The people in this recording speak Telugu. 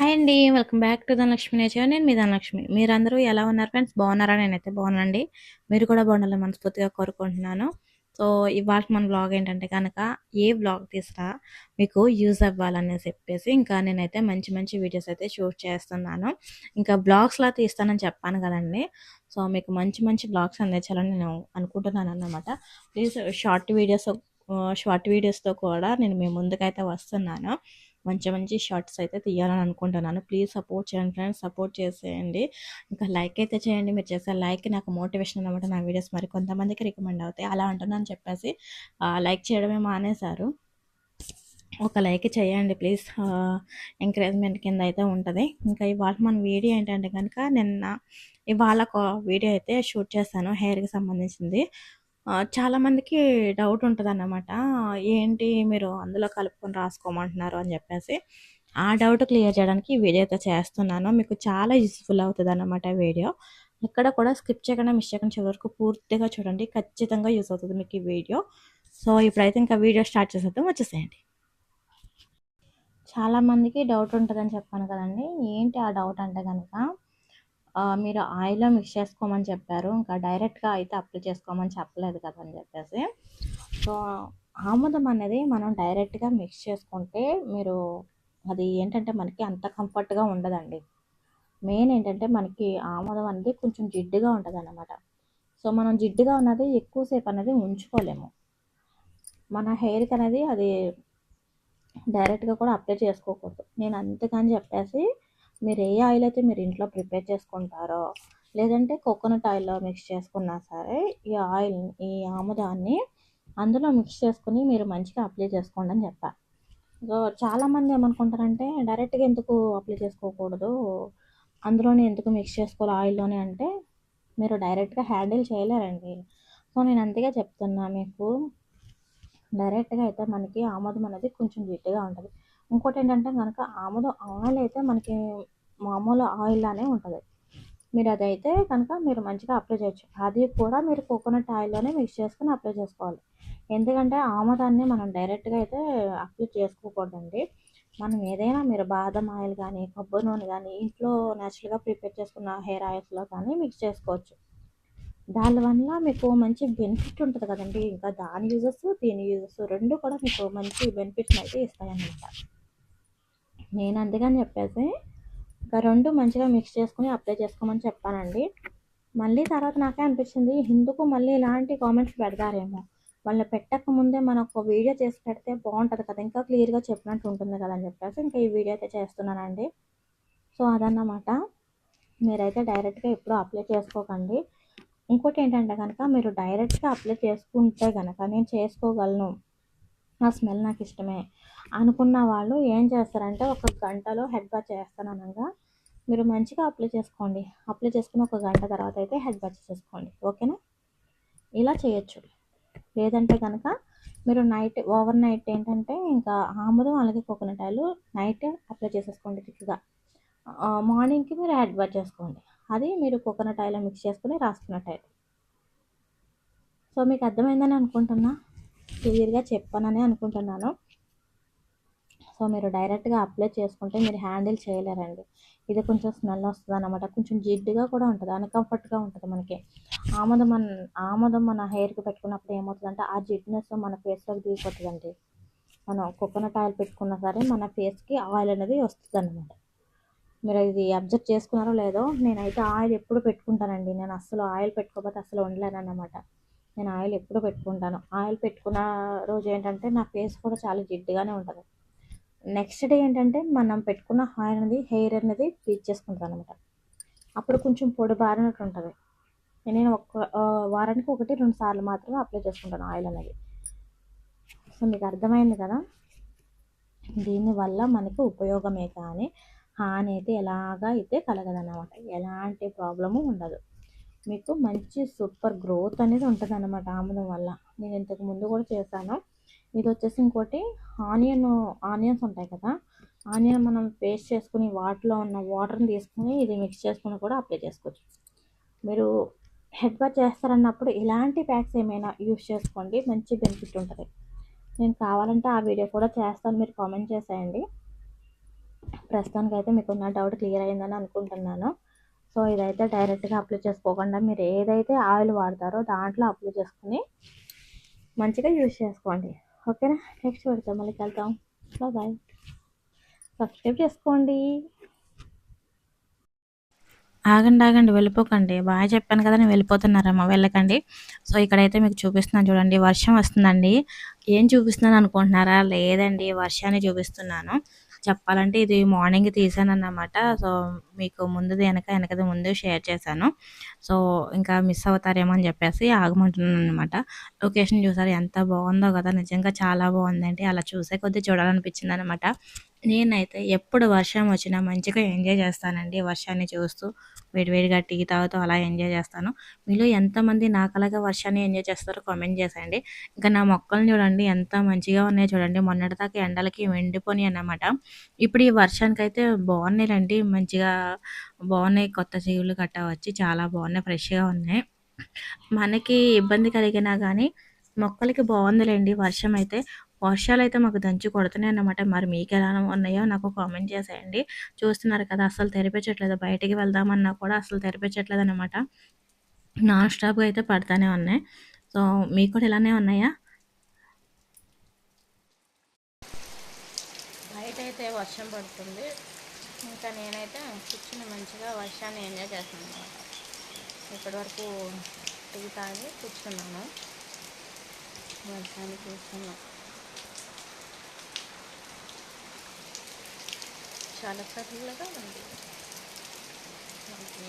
హాయ్ అండి welcome back to Dhanalakshmi Nature. నేను మీ ధనలక్ష్మి. మీరందరూ ఎలా ఉన్నారు ఫ్రెండ్స్? బాగున్నారా? నేనైతే బాగున్నానండి. మీరు కూడా బాగుండాలని మనస్ఫూర్తిగా కోరుకుంటున్నాను. సో ఇవాళ మన బ్లాగ్ ఏంటంటే కనుక ఏ బ్లాగ్ తీసినా మీకు యూజ్ అవ్వాలని చెప్పేసి ఇంకా నేనైతే మంచి మంచి వీడియోస్ అయితే షూట్ చేస్తున్నాను. ఇంకా బ్లాగ్స్లా తీస్తానని చెప్పాను కదండి. సో మీకు మంచి మంచి బ్లాగ్స్ అందించాలని నేను అనుకుంటున్నాను అన్నమాట. ప్లీజ్ షార్ట్ వీడియోస్ షార్ట్ వీడియోస్తో కూడా నేను మీ ముందుకైతే వస్తున్నాను. మంచి మంచి షార్ట్స్ అయితే తీయాలని అనుకుంటున్నాను. ప్లీజ్ సపోర్ట్ చేయండి ఫ్రెండ్స్ సపోర్ట్ చేసేయండి. ఇంకా లైక్ అయితే చేయండి. మీరు చేసే లైక్ నాకు మోటివేషన్ అనమాట నా వీడియోస్. మరి కొంతమందికి రికమెండ్ అవుతాయి. అలా అంటున్నాను చెప్పేసి లైక్ చేయడమే మానేశారు. ఒక లైక్ చేయండి ప్లీజ్. ఎంకరేజ్మెంట్ కింద అయితే ఉంటుంది. ఇంకా ఇవాళ మన వీడియో ఏంటంటే కనుక నిన్న ఇవాళ ఒక వీడియో అయితే షూట్ చేశాను హెయిర్కి సంబంధించింది. చాలామందికి డౌట్ ఉంటుంది అన్నమాట ఏంటి మీరు అందులో కలుపుకొని రాసుకోమంటున్నారు అని చెప్పేసి ఆ డౌట్ క్లియర్ చేయడానికి వీడియో అయితే చేస్తున్నాను. మీకు చాలా యూస్ఫుల్ అవుతుంది అన్నమాట వీడియో. ఎక్కడ కూడా స్కిప్ చేయకుండా మిస్ చేయకుండా చివరి వరకు పూర్తిగా చూడండి. ఖచ్చితంగా యూస్ అవుతుంది మీకు ఈ వీడియో. సో ఇప్పుడైతే ఇంకా వీడియో స్టార్ట్ చేసేద్దాం. వచ్చేసేయండి. చాలామందికి డౌట్ ఉంటుందని చెప్పాను కదండి. ఏంటి ఆ డౌట్ అంటే కనుక మీరు ఆయిల్లో మిక్స్ చేసుకోమని చెప్పారు. ఇంకా డైరెక్ట్గా అయితే అప్లై చేసుకోమని చెప్పలేదు కదా అని చెప్పేసి. సో ఆముదం అనేది మనం డైరెక్ట్గా మిక్స్ చేసుకుంటే మీరు అది ఏంటంటే మనకి అంత కంఫర్ట్గా ఉండదండి. మెయిన్ ఏంటంటే మనకి ఆముదం అనేది కొంచెం జిడ్డుగా ఉంటుంది అన్నమాట సో మనం జిడ్డుగా ఉన్నది ఎక్కువసేపు అనేది ఉంచుకోలేము. మన హెయిర్కి అనేది అది డైరెక్ట్గా కూడా అప్లై చేసుకోకూడదు. నేను అంతకని చెప్పేసి మీరు ఏ ఆయిల్ అయితే మీరు ఇంట్లో ప్రిపేర్ చేసుకుంటారో లేదంటే కోకోనట్ ఆయిల్లో మిక్స్ చేసుకున్నా సరే ఈ ఆయిల్ ఈ ఆముదాన్ని అందులో మిక్స్ చేసుకుని మీరు మంచిగా అప్లై చేసుకోండి అని చెప్పాను సో చాలామంది ఏమనుకుంటారంటే డైరెక్ట్గా ఎందుకు అప్లై చేసుకోకూడదు? అందులోనే ఎందుకు మిక్స్ చేసుకోవాలి ఆయిల్లోనే అంటే మీరు డైరెక్ట్గా హ్యాండిల్ చేయలేరండి. సో నేను అంతగా చెప్తున్నా మీకు డైరెక్ట్గా అయితే మనకి ఆముదం అనేది కొంచెం జిడ్డుగా ఉంటుంది. ఇంకోటి ఏంటంటే కనుక ఆముదం ఆయిల్ అయితే మనకి మామూలు ఆయిల్ లానే ఉంటుంది. మీరు అదైతే కనుక మీరు మంచిగా అప్లై చేయొచ్చు. అది కూడా మీరు కోకోనట్ ఆయిల్లోనే మిక్స్ చేసుకుని అప్లై చేసుకోవాలి. ఎందుకంటే ఆముదాన్ని మనం డైరెక్ట్గా అయితే అప్లై చేసుకోకూడదండి. మనం ఏదైనా మీరు బాదం ఆయిల్ కానీ కొబ్బరి నూనె కానీ ఇంట్లో న్యాచురల్గా ప్రిపేర్ చేసుకున్న హెయిర్ ఆయిల్స్లో కానీ మిక్స్ చేసుకోవచ్చు. దానివల్ల మీకు మంచి బెనిఫిట్ ఉంటుంది కదండి. ఇంకా దాని యూజెస్ దీని యూజెస్ రెండు కూడా మీకు మంచి బెనిఫిట్స్ అయితే ఇస్తాయన్నమాట. నేను అందుకని చెప్పేసి ఇంకా రెండు మంచిగా మిక్స్ చేసుకుని అప్లై చేసుకోమని చెప్పానండి. మళ్ళీ తర్వాత నాకే అనిపించింది ఎందుకు మళ్ళీ ఇలాంటి కామెంట్స్ పెడతారేమో? వాళ్ళని పెట్టక ముందే మనం ఒక వీడియో చేసి పెడితే బాగుంటుంది కదా ఇంకా క్లియర్గా చెప్పినట్టు ఉంటుంది కదా అని చెప్పేసి ఇంకా ఈ వీడియో అయితే చేస్తున్నానండి. సో అదన్నమాట. మీరైతే డైరెక్ట్గా ఎప్పుడు అప్లై చేసుకోకండి. ఇంకోటి ఏంటంటే కనుక మీరు డైరెక్ట్గా అప్లై చేసుకుంటే కనుక నేను చేసుకోగలను. ఆ స్మెల్ నాకు ఇష్టమే. అనుకున్న వాళ్ళు ఏం చేస్తారంటే ఒక గంటలో హెడ్ బాత్ చేస్తాను అనగా మీరు మంచిగా అప్లై చేసుకోండి. అప్లై చేసుకుని ఒక గంట తర్వాత అయితే హెడ్ బాత్ చేసుకోండి ఓకేనా? ఇలా చేయొచ్చు. లేదంటే కనుక మీరు నైట్ ఓవర్ నైట్ ఏంటంటే ఇంకా ఆముదం అలాగే కోకోనట్ ఆయిల్ నైట్ అప్లై చేసేసుకోండి థిక్గా మార్నింగ్కి మీరు హెడ్ బాత్ చేసుకోండి. అది మీరు కోకోనట్ ఆయిల్ మిక్స్ చేసుకుని రాసుకున్నట్టయితే సో మీకు అర్థమైందని అనుకుంటున్నా? క్లియర్గా చెప్పానని అనుకుంటున్నాను. సో మీరు డైరెక్ట్గా అప్లై చేసుకుంటే మీరు హ్యాండిల్ చేయలేరండి. ఇది కొంచెం స్మెల్ వస్తుంది అనమాట కొంచెం జిడ్డుగా కూడా ఉంటుంది. అన్కంఫర్ట్గా ఉంటుంది మనకి. ఆమదం మన ఆమదం మన హెయిర్కి పెట్టుకున్నప్పుడు ఏమవుతుందంటే ఆ జిడ్నెస్ మన ఫేస్లోకి దిగిపోతుందండి. మనం కోకోనట్ ఆయిల్ పెట్టుకున్నా సరే మన ఫేస్కి ఆయిల్ అనేది వస్తుంది అనమాట మీరు ఇది అబ్జర్వ్ చేసుకున్నారో లేదో నేనైతే ఆయిల్ ఎప్పుడు పెట్టుకుంటానండి. నేను అస్సలు ఆయిల్ పెట్టుకోకపోతే అసలు ఉండలేను అనమాట నేను ఆయిల్ ఎప్పుడు పెట్టుకుంటాను. ఆయిల్ పెట్టుకున్న రోజు ఏంటంటే నా ఫేస్ కూడా చాలా జిడ్డుగానే ఉంటుంది. నెక్స్ట్ డే ఏంటంటే మనం పెట్టుకున్న ఆయిల్ అనేది హెయిర్ అనేది పీచ్ చేసుకుంటాను అనమాట అప్పుడు కొంచెం పొడి బారినట్టు ఉంటుంది. నేను ఒక వారానికి ఒకటి రెండు సార్లు మాత్రమే అప్లై చేసుకుంటాను ఆయిల్ అనేది. సో మీకు అర్థమైంది కదా? దీనివల్ల మనకు ఉపయోగమే కానీ హాని అయితే ఎలాగా అయితే కలగదన్నమాట. ఎలాంటి ప్రాబ్లము ఉండదు. మీకు మంచి సూపర్ గ్రోత్ అనేది ఉంటుంది అన్నమాట ఆముదం వల్ల. నేను ఇంతకు ముందు కూడా చేశాను. ఇది వచ్చేసి ఇంకోటి ఆనియన్ ఆనియన్స్ ఉంటాయి కదా. ఆనియన్ మనం పేస్ట్ చేసుకుని వాటిలో ఉన్న వాటర్ని తీసుకుని ఇది మిక్స్ చేసుకుని కూడా అప్లై చేసుకోవచ్చు. మీరు హెడ్ బాత్ చేస్తారన్నప్పుడు ఇలాంటి ప్యాక్స్ ఏమైనా యూస్ చేసుకోండి మంచి బెనిఫిట్ ఉంటుంది. నేను కావాలంటే ఆ వీడియో కూడా చేస్తాను మీరు కామెంట్ చేసేయండి. ప్రస్తుతానికి అయితే మీకు ఉన్న డౌట్ క్లియర్ అయిందని అనుకుంటున్నాను. సో ఇదైతే డైరెక్ట్గా అప్లై చేసుకోకుండా మీరు ఏదైతే ఆయిల్ వాడతారో దాంట్లో అప్లై చేసుకుని మంచిగా యూజ్ చేసుకోండి. ఓకేనా? నెక్స్ట్ పెడతాం మళ్ళీ వెళ్తాం బాయ్ సబ్స్క్రైబ్ చేసుకోండి. ఆగండి ఆగండి వెళ్ళిపోకండి. బాగా చెప్పాను కదా నేను వెళ్ళిపోతున్నారమ్మా వెళ్ళకండి. సో ఇక్కడైతే మీకు చూపిస్తున్నాను చూడండి వర్షం వస్తుందండి. ఏం చూపిస్తున్నాను అనుకుంటున్నారా? లేదండి వర్షాన్ని చూపిస్తున్నాను. చెప్పాలంటే ఇది మార్నింగ్ తీసాను అన్నమాట సో మీకు ముందుది వెనక వెనకది ముందు షేర్ చేశాను. సో ఇంకా మిస్ అవుతారేమో అని చెప్పేసి ఆగమంటున్నాను అనమాట లొకేషన్ చూసారు ఎంత బాగుందో కదా. నిజంగా చాలా బాగుందండి. అలా చూసే కొద్దీ చూడాలనిపించింది అనమాట నేనైతే ఎప్పుడు వర్షం వచ్చినా మంచిగా ఎంజాయ్ చేస్తానండి వర్షాన్ని చూస్తూ. వేడివేడిగా టీ తాగుతూ అలా ఎంజాయ్ చేస్తాను. మీలో ఎంతమంది నాకలాగా వర్షాన్ని ఎంజాయ్ చేస్తారో కామెంట్ చేసేయండి. ఇంకా నా మొక్కలు చూడండి ఎంత మంచిగా ఉన్నాయో చూడండి. మొన్నటిదాకా ఎండలకి ఎండిపోయి అన్నమాట. ఇప్పుడు ఈ వర్షానికి అయితే బాగున్నాయిలండి. మంచిగా బాగున్నాయి. కొత్త జీవులు గట్ట వచ్చి చాలా బాగున్నాయి. ఫ్రెష్గా ఉన్నాయి. మనకి ఇబ్బంది కలిగినా కానీ మొక్కలకి బాగుందిలేండి వర్షం అయితే. వర్షాలు అయితే మాకు దంచి కొడుతున్నాయి అన్నమాట. మరి మీకు ఎలా ఉన్నాయో నాకు కామెంట్ చేసేయండి. చూస్తున్నారు కదా అసలు తెరిపించట్లేదు. బయటికి వెళ్దామన్నా కూడా అసలు తెరిపించట్లేదు అనమాట నాన్ స్టాప్గా అయితే పడతానే ఉన్నాయి. సో మీకు కూడా ఇలానే ఉన్నాయా? బయట అయితే వర్షం పడుతుంది. ఇంకా నేనైతే కూర్చుని మంచిగా వర్షాన్ని ఎంజాయ్ చేస్తాను అనమాట ఇప్పటి వరకు టీ తాగి కూర్చున్నాను. వర్షాన్ని చూస్తున్నాను చాలా చల్లగా ఉంది మంచి